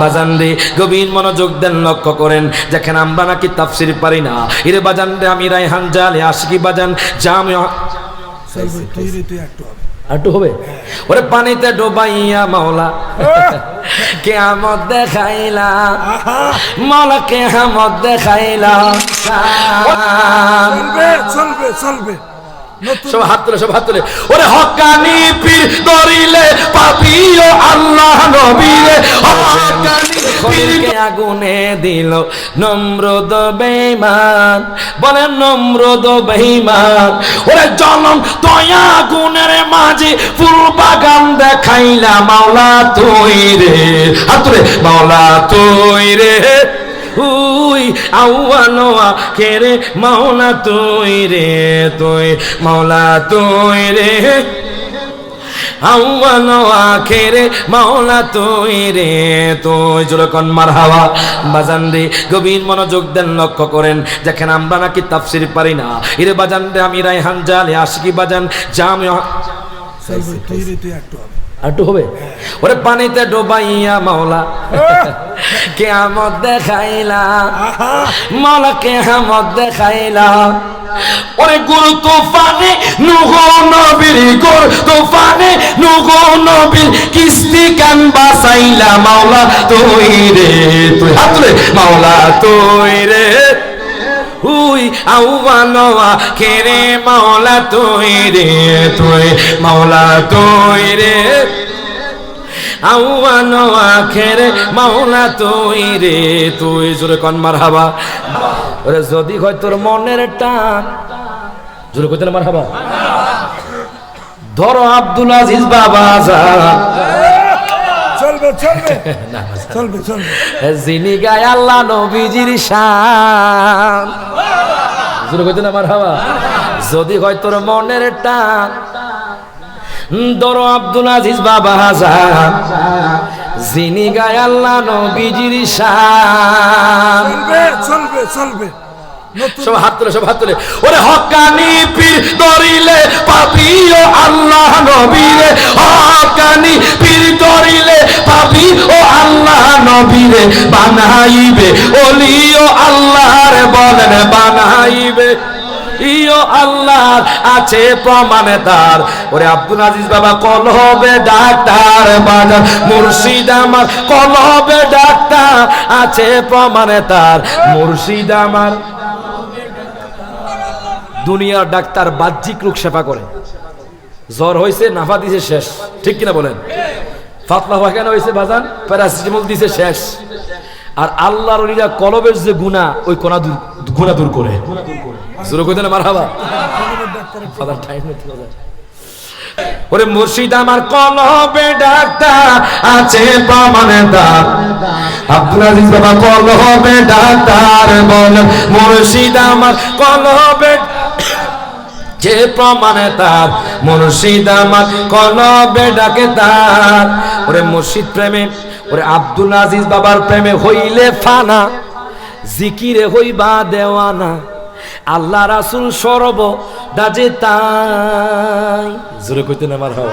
বাজান রে গভীর মনোযোগ দেন লক্ষ্য করেন যেখানে আমরা নাকি তাফসির পারি না। এরে বাজান রে আমি রায়হান জালে আশিকি বাজান জামি আটু হবে। ওরে পানিতে ডোবাইয়া মাওলা। কেয়ামত দেখাইলা। মাওলা কেয়ামত দেখাইলা। চলবে চলবে চলবে। সব হাত তুলে সব হাত তুলে। ওরে হকানি পীর ধরিলে পাপিও আল্লাহ নবীরে। হকানি পীরকে আগুনে দিল নম্রদ বেঈমান। বলে নম্রদ বেঈমান। ওরে জনম দয়া গুণের মাঝে ফুল বাগান দেখাইলা মাওলা তুই রে। হাত তুলে মাওলা তুই রে। উই আউয়ানোয়া কেরে মাওলা তুই রে, তুই, মাওলা তুই রে। আউয়ানোয়া কেরে মাওলা তুই রে, তুই। যেরকম মার হাওয়া বাজান রে, গভীর মনোযোগ দেন, লক্ষ্য করেন। যেখানে আমরা নাকি তাফসির পারি না। এরে বাজান রে, আমি রায়হান জালে আশিকি বাজান, জামি তুই রে, তুই একটু হবে আটু হবে। ওরে পানিতে ডোবাইয়া মাওলা কেয়ামত দেখাইলা মাওলা কেয়ামত দেখাইলা। ওরে গুরু তুফানে নুগো নবীর গুরু তুফানে নুগো নবীর কিস্তি কান বাসাইলা মাওলা তুই রে তুই হাত তুলে মাওলা তুই রে। হুই আউয়ানোয়া কেরে মাওলা তুই রে, তুই মাওলা তুই রে। আউয়ানোয়া খেরে মাওলা তুই রে, তুই জোরে কন মার হাবা ওরে যদি হয় তোর মনের টান, জোরে কইতে মার হাবা ধরো আব্দুল আজিজ বাবা যা চলবে চলবে। চলবে চলবে। যিনি গায় আল্লাহ নবীজির শান। জোরে কইতে না মার হাবা যদি হয় তোর মনের টান দর আব্দুল আজিজ বাবা হাজার। যিনি গায় আল্লাহ নবীজির শান। চলবে চলবে চলবে। সব হাত তুলে, সব হাত তুলে। ওরে হকানি পীর ধরিলে, পাপিও আল্লাহ নবীরে। হকানি পীর ধরিলে পাপি ও আল্লাহ নবীরে। বানাইবে আল্লাহর বলেন, বানাইবে। ইও আল্লাহ আছে প্রমাণে তার ওরে আব্দুল আজিজ বাবা কল হবে ডাক্তার বাজার। মুর্শিদ আমার কল হবে ডাক্তার আছে প্রমাণে তার মুর্শিদ আমার দুনিয়ার ডাক্তার বাহ্যিক রোগ সেবা করে। জ্বর হয়েছে, নাফা দিছে, শেষ। ঠিক কিনা বলেন? ফাতলা হওয়া কেন হয়েছে, বাজান? প্যারাসিটামল দিছে, শেষ। আর আল্লাহর ওলিরা কলবের যে গুণা, ওই কোনা দূর গুণা দূর করে। জোরে কইতে না, মারহাবা? ফাদার টাইম হবে ওরে মুর্শিদ আমার কলবে ডাক্তার আছে প্রমাণে দার। আব্দুল আজিজ বাবা, কলবে ডাক্তার বল মুর্শিদ আমার কলবে যে প্রমাণে তার, মুর্শিদ আমার কলবে ডাকে তার। ওরে মুর্শিদ প্রেমে, ওরে আব্দুল আজিজ বাবার প্রেমে হইলে ফানা, জিকিরে হইবা দেওয়ানা। আল্লাহ রাসুল সরব দাজে তাই। জোরে কইতে না আমার হওয়া।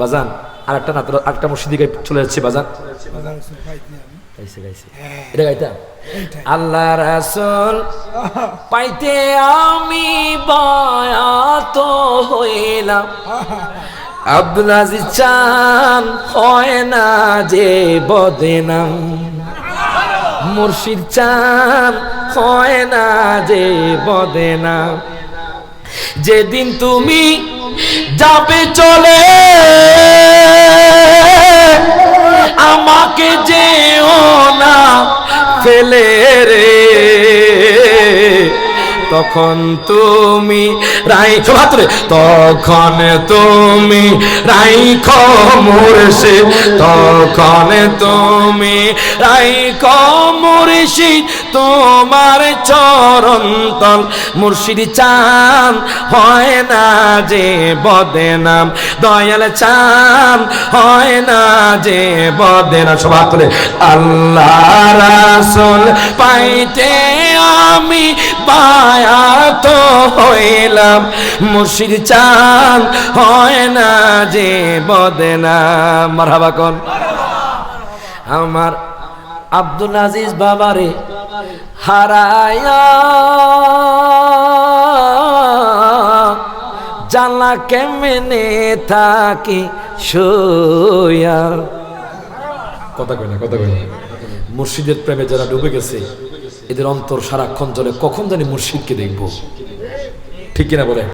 বাজান আর একটা নাতর আরেকটা গাই চলে যাচ্ছে, বাজান। গাইছে গাইছে। এটা গাইতা? আল্লাহ রাসুল, পাইতে আমি বায়াত হইলাম। আব্দুল আজিজ চান হয় না যে বদেনাম। মুর্শিদ চান হয় না যে বদেনাম। যেদিন তুমি যাবে চলে। ফেলে রে। তখন তুমি রাই হাতরে তখন তুমি রাই খমুরশি তখন তুমি রাই খমুরশি তোমার চরণ তল মুর্শিদ চান হয় না যে বদেনাম। দয়াল চান হয় না যে বদেনাম। সভা করে আল্লাহ রাসুল পাইতে আমি বায়াত হইলাম। মুর্শিদ চান হয় না যে বদেনাম। মারহাবা কোন? আমার আব্দুল আজিজ বাবারে হারায়া জানলা কেমনে থাকি সইয়া কথা কই না, কথা না। মুর্শিদের প্রেমে যারা ডুবে গেছে এদের অন্তর সারাক্ষণ জলে কখন জানি মুর্শিদকে দেখব। ঠিক কিনা বলে?